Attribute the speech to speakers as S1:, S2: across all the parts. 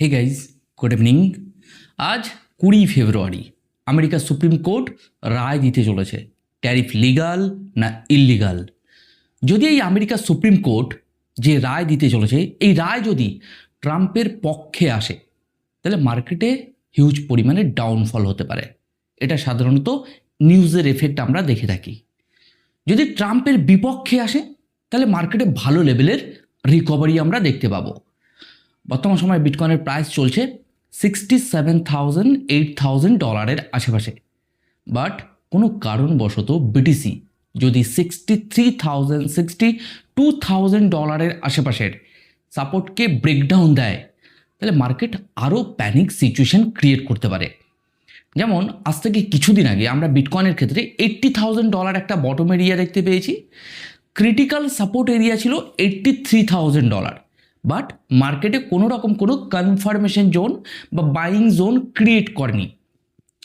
S1: Hey guys good evening আজ কুড়ি ফেব্রুয়ারি, আমেরিকার সুপ্রিম কোর্ট রায় দিতে চলেছে। ট্যারিফ লিগাল না ইললিগাল যদি এই আমেরিকার সুপ্রিম কোর্ট যে রায় দিতে চলেছে, এই রায় যদি ট্রাম্পের পক্ষে আসে, তাহলে মার্কেটে হিউজ পরিমাণে ডাউনফল হতে পারে। এটা সাধারণত নিউজের এফেক্ট আমরা দেখে থাকি। যদি ট্রাম্পের বিপক্ষে আসে, তাহলে মার্কেটে ভালো লেভেলের রিকভারি আমরা দেখতে পাবো। বর্তমান সময়ে বিটকয়েনের প্রাইস চলছে sixty seven thousand eight thousand ডলারের আশেপাশে। বাট কোনো কারণবশত বিটিসি যদি sixty three thousand sixty two thousand ডলারের আশেপাশের সাপোর্টকে ব্রেকডাউন দেয়, তাহলে মার্কেট আরও প্যানিক সিচুয়েশন ক্রিয়েট করতে পারে। যেমন, আজ থেকে কিছুদিন আগে আমরা বিটকয়েনের ক্ষেত্রে এইট্টি থাউজেন্ড ডলার একটা বটম এরিয়া দেখতে পেয়েছি। ক্রিটিক্যাল সাপোর্ট এরিয়া ছিল eighty three thousand dollar but মার্কেটে কোনো রকম কোনো কনফার্মেশন জোন বা বাইং জোন ক্রিয়েট করেনি।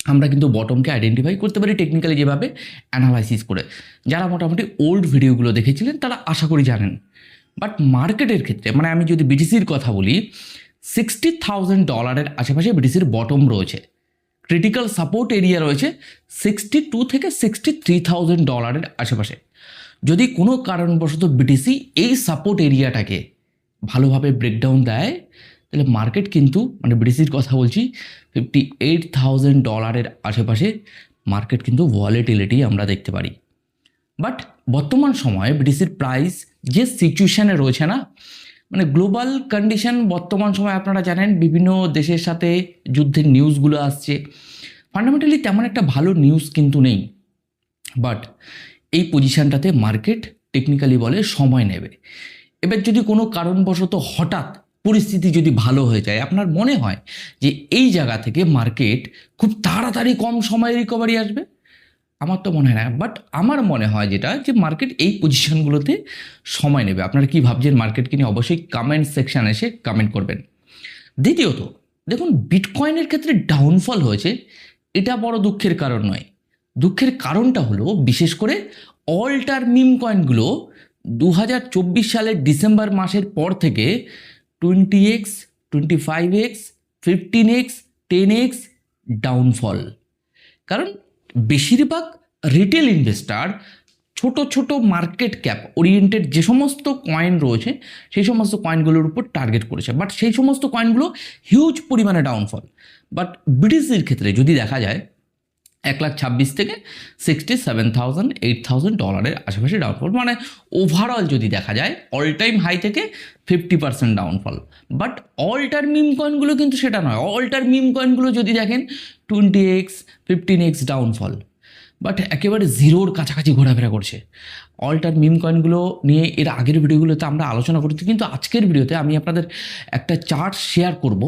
S1: আমরা কিন্তু বটমকে আইডেন্টিফাই করতে পারি টেকনিক্যালি যেভাবে অ্যানালাইসিস করে। যারা মোটামুটি ওল্ড ভিডিওগুলো দেখেছিলেন, তারা আশা করি জানেন। বাট মার্কেটের ক্ষেত্রে মানে আমি যদি বিটিসির কথা বলি সিক্সটি থাউজেন্ড ডলারের আশেপাশে বিটিসির বটম রয়েছে। ক্রিটিক্যাল সাপোর্ট এরিয়া রয়েছে সিক্সটি টু থেকে সিক্সটি থ্রি থাউজেন্ড ডলারের আশেপাশে। যদি কোনো কারণবশত বিটিসি এই সাপোর্ট এরিয়াটাকে ভালোভাবে ব্রেকডাউন দেয়, তাহলে মার্কেট কিন্তু মানে বিটিসির কথা বলছি ফিফটি এইট থাউজেন্ড ডলারের আশেপাশে মার্কেট কিন্তু ভলিটিলিটি আমরা দেখতে পারি। বাট বর্তমান সময়ে বিটিসির প্রাইস যে সিচুয়েশানে রয়েছে না মানে গ্লোবাল কন্ডিশন বর্তমান সময় আপনারা জানেন, বিভিন্ন দেশের সাথে যুদ্ধের নিউজগুলো আসছে ফান্ডামেন্টালি তেমন একটা ভালো নিউজ কিন্তু নেই। বাট এই পজিশানটাতে মার্কেট টেকনিক্যালি বলে সময় নেবে। এবার যদি কোনো কারণবশত হঠাৎ পরিস্থিতি যদি ভালো হয়ে যায়, আপনার মনে হয় যে এই জায়গা থেকে মার্কেট খুব তাড়াতাড়ি কম সময়ে রিকভারি আসবে? আমার তো মনে হয় না বাট আমার মনে হয় যেটা যে মার্কেট এই পজিশনগুলোতে সময় নেবে। আপনারা কী ভাবছেন মার্কেটকে নিয়ে? অবশ্যই কমেন্ট সেকশান এসে কমেন্ট করবেন। দ্বিতীয়ত, দেখুন বিটকয়েনের ক্ষেত্রে ডাউনফল হয়েছে, এটা বড় দুঃখের কারণ নয়। দুঃখের কারণটা হলো, বিশেষ করে অল্টার মিম কয়েনগুলো দু হাজার চব্বিশ সালের ডিসেম্বর মাসের পর থেকে twenty X, twenty five X, fifteen X, ten X downfall. কারণ বেশিরভাগ রিটেল ইনভেস্টার ছোট ছোট মার্কেট ক্যাপ ওরিয়েন্টেড যে সমস্ত কয়েন রয়েছে, সেই সমস্ত কয়েনগুলোর উপর টার্গেট করেছে। বাট সেই সমস্ত কয়েনগুলো হিউজ পরিমাণে ডাউনফল বাট ব্রিটিশদের ক্ষেত্রে যদি দেখা যায় এক লাখ ছাব্বিশ থেকে sixty seven thousand eight thousand ডলারের আশেপাশে ডাউনফল মানে ওভারঅল যদি দেখা যায় অল টাইম হাই থেকে fifty percent downfall but alter meme কয়েনগুলো কিন্তু সেটা নয়। অল্টার মিম কয়েনগুলো যদি দেখেন twenty X fifteen X downfall but একেবারে জিরোর কাছাকাছি ঘোরাফেরা করছে। অল্টার মিম কয়েনগুলো নিয়ে এর আগের ভিডিওগুলোতে আমরা আলোচনা করেছি, কিন্তু আজকের ভিডিওতে আমি আপনাদের একটা চার্ট শেয়ার করব।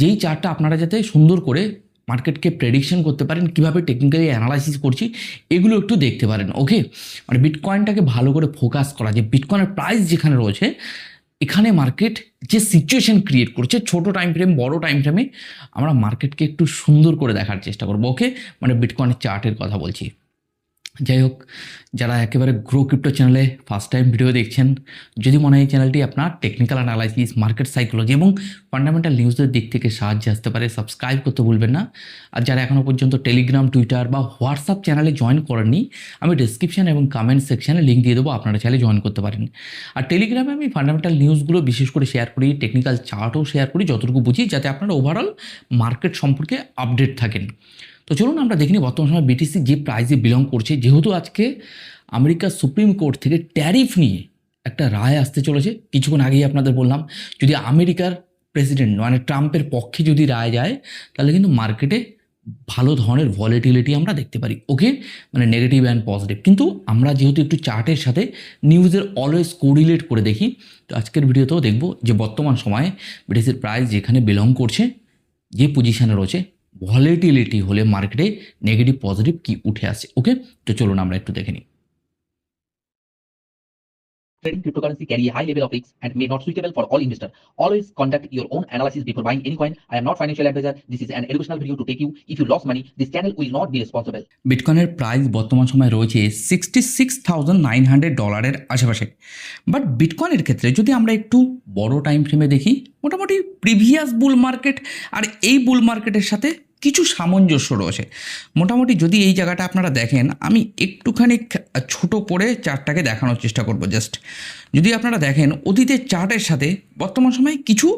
S1: যেই চার্টটা আপনারা যাতে সুন্দর করে মার্কেটকে প্রেডিকশন করতে পারেন, কীভাবে টেকনিক্যালি অ্যানালাইসিস করছি, এগুলো একটু দেখতে পারেন ওকে মানে বিটকয়েনটাকে ভালো করে ফোকাস করা, যে বিটকয়েনের প্রাইস যেখানে রয়েছে, এখানে মার্কেট যে সিচুয়েশন ক্রিয়েট করছে, ছোট টাইম ফ্রেম বড় টাইম ফ্রেমে আমরা মার্কেটকে একটু সুন্দর করে দেখার চেষ্টা করব ওকে মানে বিটকয়েনের চার্টের কথা বলছি। যাই হোক, যারা একেবারে গ্রো ক্রিপ্টো চ্যানেলে ফার্স্ট টাইম ভিডিও দেখছেন, যদি মনে হয় চ্যানেলটি আপনার টেকনিক্যাল অ্যানালাইসিস মার্কেট সাইকোলজি এবং ফান্ডামেন্টাল নিউজের দিক থেকে সাহায্যে আসতে পারে সাবস্ক্রাইব করতে ভুলবেন না। আর যারা এখনও পর্যন্ত টেলিগ্রাম টুইটার বা হোয়াটসঅ্যাপ চ্যানেলে জয়েন করেননি, আমি ডিসক্রিপশন এবং কমেন্ট সেকশানে লিঙ্ক দিয়ে দেবো, আপনারা চাইলে জয়েন করতে পারেন। আর টেলিগ্রামে আমি ফান্ডামেন্টাল নিউজগুলো বিশেষ করে শেয়ার করি টেকনিক্যাল চার্টও শেয়ার করি, যতটুকু বুঝি, যাতে আপনারা ওভারঅল মার্কেট সম্পর্কে আপডেট থাকেন। তো চলুন আমরা দেখিনি বর্তমান সময় বিটিসি যে প্রাইজে বিলং করছে। যেহেতু আজকে আমেরিকার সুপ্রিম কোর্ট থেকে ট্যারিফ নিয়ে একটা রায় আসতে চলেছে, কিছুক্ষণ আগেই আপনাদের বললাম, যদি আমেরিকার প্রেসিডেন্ট মানে ট্রাম্পের পক্ষে যদি রায় যায়, তাহলে কিন্তু মার্কেটে ভালো ধরনের ভলিটিলিটি আমরা দেখতে পারি। ওকে মানে নেগেটিভ অ্যান্ড পজিটিভ কিন্তু আমরা যেহেতু একটু চার্টের সাথে নিউজের অলওয়েজ কোরিলেট করে দেখি, তো আজকের ভিডিওতেও দেখব যে বর্তমান সময়ে বিটিসির প্রাইস যেখানে বিলং করছে, যে পজিশানে রয়েছে ভলিটিলিটি হলে মার্কেটে নেগেটিভ পজিটিভ কি উঠে আসে? ওকে তো চলুন আমরা একটু দেখে নিই।
S2: Trading cryptocurrency carry a high level of risk and may not suitable for all investors. Always conduct your own analysis before buying any coin. I am not financial advisor. This is an educational video to take you. If you lost money, this channel will not be responsible.
S1: বিটকয়েনের price বর্তমান সময় রয়েছে sixty six thousand nine hundred ডলারের আশেপাশে but বিটকয়েনের ক্ষেত্রে যদি আমরা একটু বড় টাইম ফ্রেমে দেখি মোটামুটি প্রিভিয়াস বুল মার্কেট আর এই বুল মার্কেটের সাথে কিছু সামঞ্জস্য রয়েছে। মোটামুটি যদি এই জায়গাটা আপনারা দেখেন, আমি একটুখানি ছোট করে চার্টটাকে দেখানোর চেষ্টা করব জাস্ট। যদি আপনারা দেখেন, অতীতের চার্টের সাথে বর্তমান সময়ে কিছু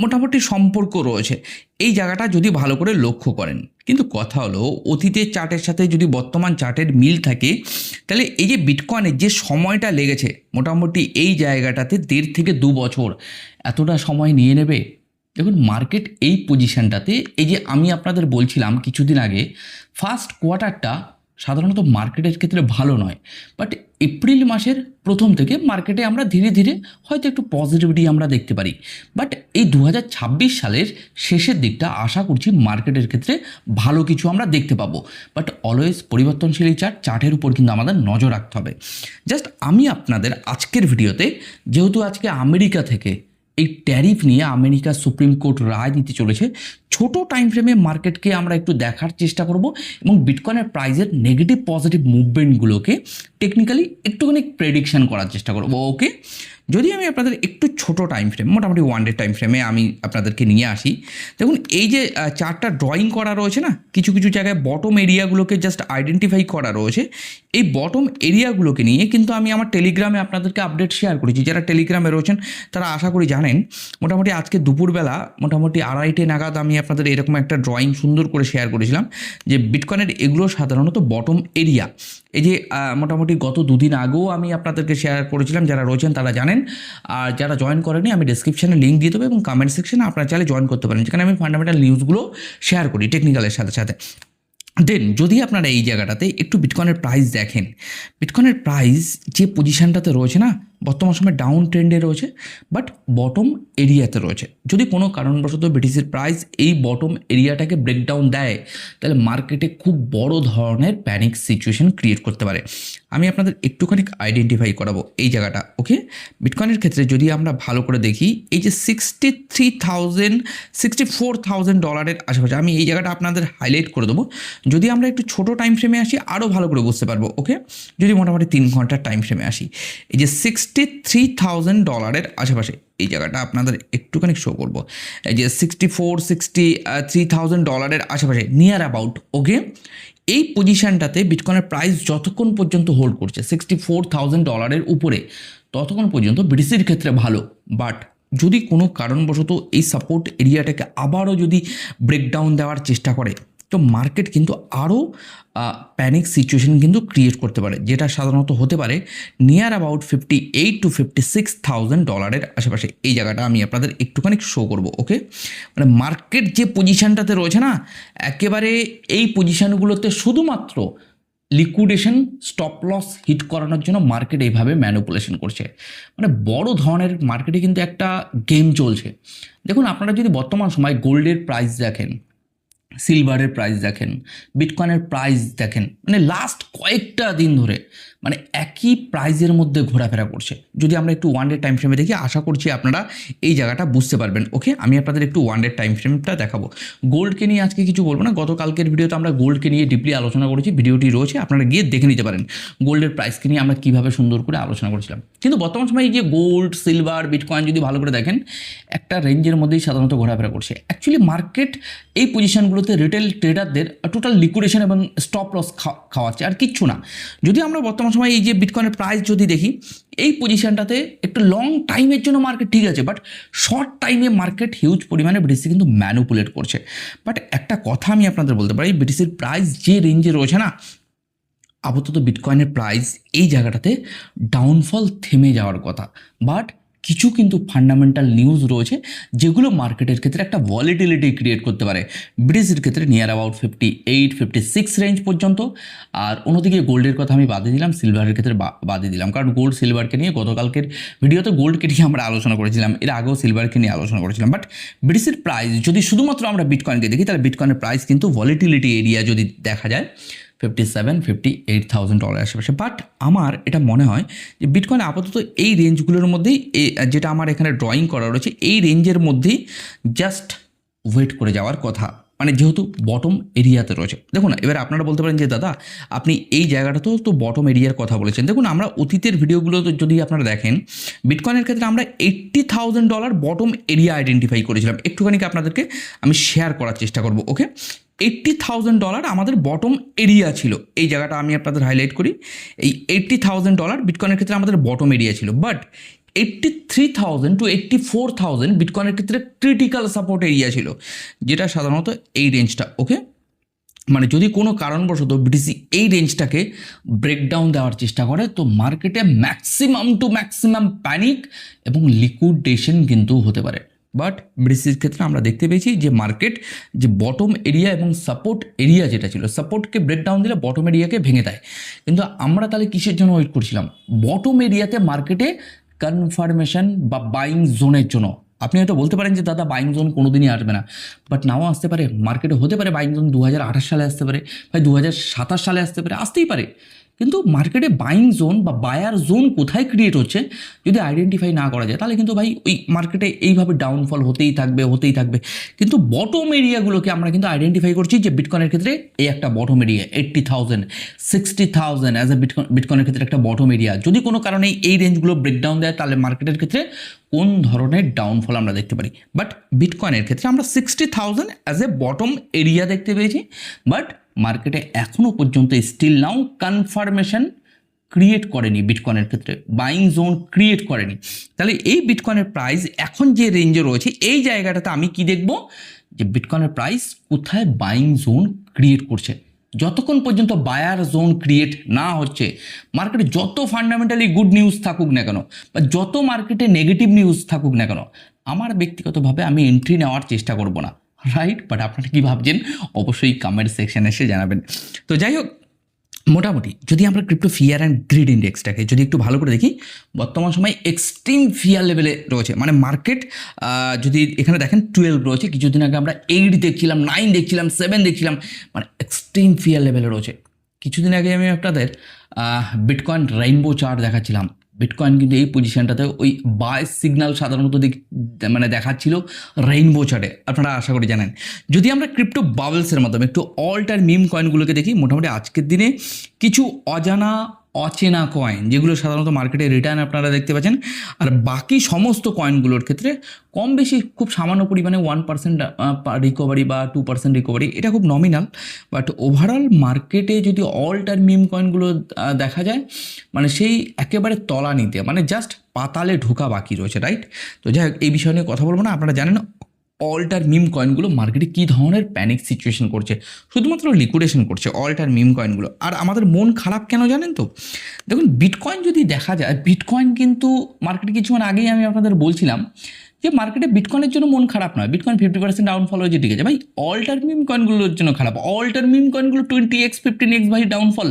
S1: মোটামুটি সম্পর্ক রয়েছে। এই জায়গাটা যদি ভালো করে লক্ষ্য করেন, কিন্তু কথা হলো অতীতের চার্টের সাথে যদি বর্তমান চার্টের মিল থাকে, তাহলে এই যে বিটকয়েনের যে সময়টা লেগেছে, মোটামুটি এই জায়গাটাতে দেড় থেকে দু বছর, এতটা সময় নিয়ে নেবে? দেখুন মার্কেট এই পজিশনটাতে এই যে আমি আপনাদের বলছিলাম কিছুদিন আগে ফার্স্ট কোয়ার্টারটা সাধারণত মার্কেটের ক্ষেত্রে ভালো নয় বাট এপ্রিল মাসের প্রথম থেকে মার্কেটে আমরা ধীরে ধীরে হয়তো একটু পজিটিভিটি আমরা দেখতে পারি। বাট এই দু হাজার ছাব্বিশ সালের শেষের দিকটা আশা করছি মার্কেটের ক্ষেত্রে ভালো কিছু আমরা দেখতে পাবো। বাট অলওয়েজ পরিবর্তনশীল এই চার্ট চার্টের উপর কিন্তু আমাদের নজর রাখতে হবে। জাস্ট আমি আপনাদের আজকের ভিডিওতে যেহেতু আজকে আমেরিকা থেকে এই ট্যারিফ নিয়ে আমেরিকা সুপ্রিম কোর্ট রায় দিতে চলেছে। ছোট টাইম ফ্রেমে মার্কেটকে আমরা একটু দেখার চেষ্টা করব এবং বিটকয়েনের প্রাইজের নেগেটিভ পজিটিভ মুভমেন্টগুলোকে টেকনিক্যালি একটুখানি প্রেডিকশান করার চেষ্টা করব। ওকে যদি আমি আপনাদের একটু ছোট টাইম ফ্রেম মোটামুটি ওয়ান ডে টাইম ফ্রেমে আমি আপনাদেরকে নিয়ে আসি। দেখুন এই যে চারটা ড্রয়িং করা রয়েছে না কিছু কিছু জায়গায় বটম এরিয়াগুলোকে জাস্ট আইডেন্টিফাই করা রয়েছে। এই বটম এরিয়াগুলোকে নিয়ে কিন্তু আমি আমার টেলিগ্রামে আপনাদেরকে আপডেট শেয়ার করেছি। যারা টেলিগ্রামে রয়েছেন তারা আশা করি জানেন মোটামুটি আজকে দুপুরবেলা মোটামুটি আড়াইটে নাগাদ আমি আপনাদের এরকম একটা ড্রয়িং সুন্দর করে শেয়ার করেছিলাম যে বিটকয়েনের এগুলো সাধারণত বটম এরিয়া এই যে আহ, মোটামুটি গত দুদিন আগেও আমি আপনাদেরকে শেয়ার করেছিলাম, যারা রয়েছেন তারা জানেন। আর যারা জয়েন করেনি আমি ডিসক্রিপশানে লিঙ্ক দিয়ে দেবো এবং কমেন্ট সেকশানে আপনারা চাইলে জয়েন করতে পারেন, যেখানে আমি ফান্ডামেন্টাল নিউজগুলো শেয়ার করি টেকনিক্যালের সাথে সাথে। দেন যদি আপনারা এই জায়গাটাতে একটু বিটকয়েনের প্রাইস দেখেন বিটকয়েনের প্রাইস যে পজিশানটাতে রয়েছে না বর্তমান সময় ডাউন ট্রেন্ডে রয়েছে বাট বটম এরিয়াতে রয়েছে। যদি কোনো কারণবশত ব্রিটিশের প্রাইস এই বটম এরিয়াটাকে ব্রেকডাউন দেয়, তাহলে মার্কেটে খুব বড় ধরনের প্যানিক সিচুয়েশন ক্রিয়েট করতে পারে। আমি আপনাদের একটুখানি আইডেন্টিফাই করাবো এই জায়গাটা ওকে বিটকয়েনের ক্ষেত্রে যদি আমরা ভালো করে দেখি, এই যে sixty three thousand sixty four thousand ডলারের আশেপাশে, আমি এই জায়গাটা আপনাদের হাইলাইট করে দেবো। যদি আমরা একটু ছোট টাইম ফ্রেমে আসি আরও ভালো করে বুঝতে পারব ওকে যদি মোটামুটি তিন ঘণ্টার টাইম ফ্রেমে আসি, এই যে সিক্সটি থ্রি থাউজেন্ড ডলারের আশেপাশে। এই জায়গাটা আপনাদের একটুখানি শো করব। এই যে sixty four sixty three thousand ডলারের আশেপাশে নিয়ার অ্যাবাউট ওকে এই পজিশনটাতে বিটকয়েনের প্রাইস যতক্ষণ পর্যন্ত হোল্ড করছে সিক্সটি ফোর থাউজেন্ড ডলারের উপরে, ততক্ষণ পর্যন্ত বিটিসির ক্ষেত্রে ভালো। বাট যদি কোনো কারণবশত এই সাপোর্ট এরিয়াটাকে আবারও যদি ব্রেকডাউন দেওয়ার চেষ্টা করে তো মার্কেট কিন্তু আরও প্যানিক সিচুয়েশন কিন্তু ক্রিয়েট করতে পারে, যেটা সাধারণত হতে পারে near about fifty eight to fifty six thousand ডলারের আশেপাশে। এই জায়গাটা আমি আপনাদের একটুখানি শো করব ওকে মানে মার্কেট যে পজিশনটাতে রয়েছে না, একেবারে এই পজিশানগুলোতে শুধুমাত্র লিকুইডেশন স্টপ লস হিট করানোর জন্য মার্কেট এইভাবে ম্যানুপুলেশন করছে। মানে বড় ধরনের মার্কেটে কিন্তু একটা গেম চলছে। দেখুন, আপনারা যদি বর্তমান সময় গোল্ডের প্রাইস দেখেন সিলভারের প্রাইস দেখেন বিটকয়েনের প্রাইস দেখেন মানে লাস্ট কয়েকটা দিন ধরে মানে একই প্রাইজের মধ্যে ঘোরাফেরা করছে। যদি আমরা একটু ওয়ান ডে টাইম ফ্রেমে দেখি, আশা করছি আপনারা এই জায়গাটা বুঝতে পারবেন। ওকে আমি আপনাদের একটু ওয়ান ডে টাইম ফ্রেমটা দেখাবো। গোল্ডকে নিয়ে আজকে কিছু বলব না। গতকালকের ভিডিওতে আমরা গোল্ডকে নিয়ে ডিপলি আলোচনা করেছি। ভিডিওটি রয়েছে, আপনারা গিয়ে দেখে নিতে পারেন। গোল্ডের প্রাইসকে নিয়ে আমরা কীভাবে সুন্দর করে আলোচনা করেছিলাম। কিন্তু বর্তমান সময়ে যে গোল্ড সিলভার বিটকয়েন যদি ভালো করে দেখেন, একটা রেঞ্জের মধ্যেই সাধারণত ঘোরাফেরা করছে। অ্যাকচুয়ালি মার্কেট এই পজিশনগুলোতে রিটেল ট্রেডারদের টোটাল লিকুইডেশন এবং স্টপ লস খাওয়াচ্ছে। আর কিচ্ছু না। যদি আমরা বর্তমান সময় এই যে বিটকয়েনের প্রাইস যদি দেখি, এই পজিশনটাতে একটু লং টাইমের জন্য মার্কেট ঠিক আছে বাট শর্ট টাইমে মার্কেট হিউজ পরিমাণে বিটিসি কিন্তু ম্যানুপুলেট করছে। বাট একটা কথা আমি আপনাদের বলতে পারি বিটিসির প্রাইস যে রেঞ্জে রয়েছে না, আপাতত বিটকয়েনের প্রাইস এই জায়গাটাতে ডাউনফল থেমে যাওয়ার কথা। বাট কিছু কিন্তু ফান্ডামেন্টাল নিউজ রয়েছে, যেগুলো মার্কেটের ক্ষেত্রে একটা ভলিটিলিটি ক্রিয়েট করতে পারে। ব্রিজের ক্ষেত্রে near about fifty eight fifty six range পর্যন্ত। আর অন্যদিকে গোল্ডের কথা আমি বাদে দিলাম সিলভারের ক্ষেত্রে বাদে দিলাম। কারণ গোল্ড সিলভারকে নিয়ে গতকালকের ভিডিওতে গোল্ডকে নিয়ে আমরা আলোচনা করেছিলাম, এর আগেও সিলভারকে নিয়ে আলোচনা করেছিলাম। বাট ব্রিটিশের প্রাইস যদি শুধুমাত্র আমরা বিটকয়েনকে দেখি, তাহলে বিটকয়েনের প্রাইস কিন্তু ভলিটিলিটি এরিয়া যদি দেখা যায় fifty seven fifty eight thousand dollar আশেপাশে। বাট আমার এটা মনে হয় যে বিটকয়েন আপাতত এই রেঞ্জগুলোর মধ্যেই যেটা আমার এখানে ড্রয়িং করা রয়েছে, এই রেঞ্জের মধ্যেই জাস্ট ওয়েট করে যাওয়ার কথা। মানে যেহেতু বটম এরিয়াতে রয়েছে। দেখুন, এবার আপনারা বলতে পারেন যে, দাদা, আপনি এই জায়গাটাতেও তো বটম এরিয়ার কথা বলেছেন। দেখুন, আমরা অতীতের ভিডিওগুলো তো যদি আপনারা দেখেন বিটকয়েনের ক্ষেত্রে আমরা eighty thousand dollar bottom area identify করেছিলাম। একটুখানি আপনাদেরকে আমি শেয়ার করার চেষ্টা করব ওকে এইট্টি থাউজেন্ড ডলার আমাদের বটম এরিয়া ছিল। এই জায়গাটা আমি আপনাদের হাইলাইট করি। এই এইট্টি থাউজেন্ড ডলার বিটকয়েনের ক্ষেত্রে আমাদের বটম এরিয়া ছিল। But eighty three thousand to eighty four thousand বিটকয়েনের ক্ষেত্রে ক্রিটিক্যাল সাপোর্ট এরিয়া ছিল, যেটা সাধারণত এই রেঞ্জটা ওকে মানে যদি কোনো কারণবশত বিটিসি এই রেঞ্জটাকে ব্রেকডাউন দেওয়ার চেষ্টা করে, তো মার্কেটে ম্যাক্সিমাম টু ম্যাক্সিমাম প্যানিক এবং লিকুইডেশন কিন্তু হতে পারে। বাট বিটিসির ক্ষেত্রে আমরা দেখতে পেয়েছি যে মার্কেট যে বটম এরিয়া এবং সাপোর্ট এরিয়া যেটা ছিল সাপোর্টকে ব্রেকডাউন দিলে বটম এরিয়াকে ভেঙে দেয়। কিন্তু আমরা তাহলে কিসের জন্য ওয়েট করছিলাম? বটম এরিয়াতে মার্কেটে কনফার্মেশন বা বাইং জোনের জন্য। আপনি হয়তো বলতে পারেন যে, দাদা বাইং জোন কোনোদিনই আসবে না। বাট নাও আসতে পারে মার্কেটে হতে পারে বাইং জোন দু হাজার আঠাশ সালে আসতে পারে ভাই দু হাজার সাতাশ সালে আসতে পারে, আসতেই পারে। কিন্তু মার্কেটে বাইং জোন বা বায়ার জোন কোথায় ক্রিয়েট হচ্ছে, যদি আইডেন্টিফাই না করা যায়, তাহলে কিন্তু ভাই ওই মার্কেটে এইভাবে ডাউনফল হতেই থাকবে হতেই থাকবে। কিন্তু বটম এরিয়াগুলোকে আমরা কিন্তু আইডেন্টিফাই করছি যে বিটকয়েনের ক্ষেত্রে এই একটা bottom area eighty thousand sixty thousand as a বিটকয়েনের ক্ষেত্রে একটা বটম এরিয়া যদি কোনো কারণে এই রেঞ্জগুলো ব্রেকডাউন দেয়, তাহলে মার্কেটের ক্ষেত্রে কোন ধরনের ডাউনফল আমরা দেখতে পারি? বাট বিটকয়েনের ক্ষেত্রে আমরা sixty thousand as a bottom area দেখতে পেয়েছি। বাট মার্কেটে এখনও পর্যন্ত স্টিল নাও কনফার্মেশন ক্রিয়েট করেনি বিটকয়েনের ক্ষেত্রে। বাইং জোন ক্রিয়েট করেনি। তাহলে এই বিটকয়েনের প্রাইস এখন যে রেঞ্জে রয়েছে, এই জায়গাটাতে আমি কি দেখব? যে বিটকয়েনের প্রাইস কোথায় বাইং জোন ক্রিয়েট করছে। যতক্ষণ পর্যন্ত বায়ার জোন ক্রিয়েট না হচ্ছে মার্কেটে যত ফান্ডামেন্টালি গুড নিউজ থাকুক না কেন, বা যত মার্কেটে নেগেটিভ নিউজ থাকুক না কেন, আমার ব্যক্তিগতভাবে আমি এন্ট্রি নেওয়ার চেষ্টা করব না। রাইট বাট আপনারা কী ভাবছেন? অবশ্যই কমেন্ট সেকশানে এসে জানাবেন। তো যাই হোক মোটামুটি, যদি আমরা ক্রিপ্টো ফিয়ার অ্যান্ড গ্রিড ইন্ডেক্সটাকে যদি একটু ভালো করে দেখি, বর্তমান সময় এক্সট্রিম ফিয়ার লেভেলে রয়েছে। মানে মার্কেট যদি এখানে দেখেন টুয়েলভ রয়েছে, কিছুদিন আগে আমরা এইট দেখছিলাম নাইন দেখছিলাম সেভেন দেখছিলাম মানে এক্সট্রিম ফিয়ার লেভেলে রয়েছে। কিছুদিন আগে আমি আপনাদের বিটকয়েন রেইনবো চার্ট দেখাচ্ছিলাম। বিটকয়েন কিন্তু এই পজিশনটাতে ওই বাইস সিগনাল সাধারণত মানে দেখাচ্ছিল রেইনবো চার্টে আপনারা আশা করি জানেন। যদি আমরা ক্রিপ্টো বাবলসের মাধ্যমে একটু অল্টার মিম কয়েনগুলোকে দেখি, মোটামুটি আজকের দিনে কিছু অজানা অচেনা কয়েন যেগুলো সাধারণত মার্কেটে রিটার্ন আপনারা দেখতে পাচ্ছেন। আর বাকি সমস্ত কয়েনগুলোর ক্ষেত্রে কম বেশি খুব সামান্য পরিমাণে ওয়ান পার্সেন্ট রিকভারি বা টু পার্সেন্ট রিকভারি এটা খুব নমিনাল বাট ওভারঅল মার্কেটে যদি অল টাইম মিম কয়েনগুলো দেখা যায় মানে সেই একেবারে তলা নিতে মানে জাস্ট পাতালে ঢোকা বাকি রয়েছে রাইট তো যাই এই বিষয় নিয়ে কথা বলব না, আপনারা জানেন অল্টার মিম কয়েনগুলো মার্কেটে কী ধরনের প্যানিক সিচুয়েশন করছে? শুধুমাত্র লিকুইডেশন করছে অল্টার মিম কয়েনগুলো আর আমাদের মন খারাপ কেন জানেন তো? দেখুন বিটকয়েন যদি দেখা যায় বিটকয়েন কিন্তু মার্কেটে কিছুক্ষণ আগেই আমি আপনাদের বলছিলাম যে মার্কেটে বিটকয়েনের জন্য মন খারাপ নয়। বিটকয়েন ফিফটি পার্সেন্ট ডাউনফল হয়েছে, ঠিক আছে। ভাই অল্টার মিম কয়েনগুলোর জন্য খারাপ। অল্টার মিম কয়েনগুলো টোয়েন্টি এক্স ফিফটিন এক্স ভাই ডাউনফল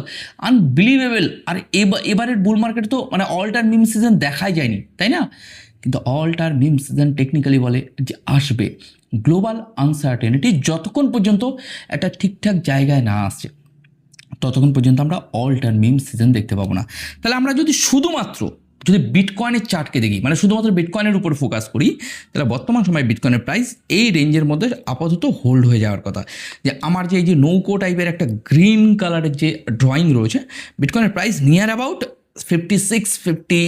S1: আনবিলিভেবল আর এবার এবারের বুল মার্কেট তো মানে অল্টার মিম সিজন দেখাই যায়নি, তাই না? কিন্তু অল্টার মিম সিজন টেকনিক্যালি বলে যে আসবে। গ্লোবাল আনসার্টেনিটি যতক্ষণ পর্যন্ত একটা ঠিকঠাক জায়গায় না আসছে, ততক্ষণ পর্যন্ত আমরা অল টার্ম মিম সিজন দেখতে পাবো না। তাহলে আমরা যদি শুধুমাত্র যদি বিটকয়েনের চার্টকে দেখি মানে শুধুমাত্র বিটকয়েনের উপর ফোকাস করি, তাহলে বর্তমান সময়ে বিটকয়েনের প্রাইস এই রেঞ্জের মধ্যে আপাতত হোল্ড হয়ে যাওয়ার কথা। যে আমার যে এই যে নৌকো টাইপের একটা গ্রিন কালারের যে ড্রয়িং রয়েছে বিটকয়েনের price near about fifty six fifty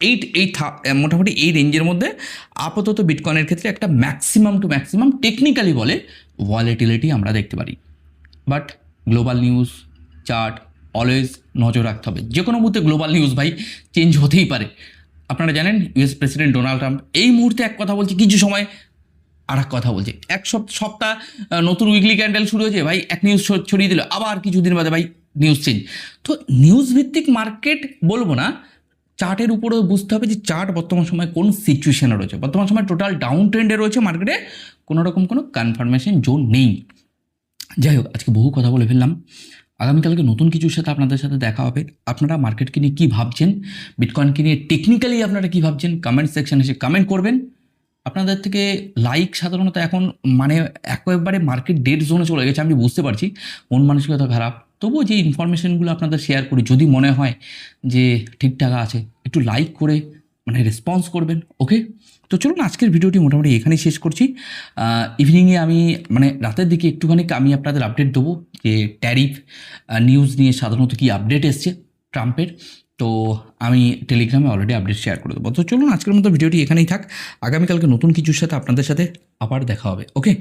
S1: eight eight মোটামুটি এই রেঞ্জের মধ্যে আপাতত বিটকয়েনের ক্ষেত্রে একটা ম্যাক্সিমাম টু ম্যাক্সিমাম টেকনিক্যালি বলে ভলিটিলিটি আমরা দেখতে পারি। But global news chart always নজর রাখতে হবে। যে কোনো মুহূর্তে গ্লোবাল নিউজ ভাই চেঞ্জ হতেই পারে। আপনারা জানেন ইউএস প্রেসিডেন্ট ডোনাল্ড ট্রাম্প এই মুহূর্তে এক কথা বলছে, কিছু সময় আর এক কথা বলছে। এক সপ- সপ্তাহ নতুন উইকলি ক্যান্ডেল শুরু হয়েছে, ভাই এক নিউজ ছড়িয়ে দিল। আবার কিছুদিন বাদে ভাই নিউজ চেঞ্জ তো নিউজ ভিত্তিক মার্কেট বলব না চার্টের উপরেও বুঝতে হবে যে চার্ট বর্তমান সময় কোন সিচুয়েশনে রয়েছে। বর্তমান সময় টোটাল ডাউন ট্রেন্ডে রয়েছে মার্কেটে কোনো রকম কোনো কনফার্মেশন জোন নেই। যাই হোক, আজকে বহু কথা বলে ফেললাম। আগামীকালকে নতুন কিছুর সাথে আপনাদের সাথে দেখা হবে। আপনারা মার্কেটকে নিয়ে কী ভাবছেন? বিটকয়েনকে নিয়ে টেকনিক্যালি আপনারা কী ভাবছেন? কমেন্ট সেকশনে এসে কমেন্ট করবেন। আপনাদের থেকে লাইক সাধারণত এখন মানে একেবারে মার্কেট ডেড জোনে চলে গেছে, আমি বুঝতে পারছি। মন মানসিকতা খারাপ। তবুও যে ইনফরমেশনগুলো আপনাদের শেয়ার করি, যদি মনে হয় যে ঠিকঠাক আছে, একটু লাইক করে মানে রেসপন্স করবেন ওকে তো চলুন আজকের ভিডিওটি মোটামুটি এখানেই শেষ করছি। ইভিনিংয়ে আমি মানে রাতের দিকে একটুখানি আমি আপনাদের আপডেট দেবো যে ট্যারিফ নিউজ নিয়ে সাধারণত কি আপডেট এসছে ট্রাম্পের। তো আমি টেলিগ্রামে অলরেডি আপডেট শেয়ার করে দেবো। তো চলুন আজকের মতো ভিডিওটি এখানেই থাক। আগামীকালকে নতুন কিছুর সাথে আপনাদের সাথে আবার দেখা হবে ওকে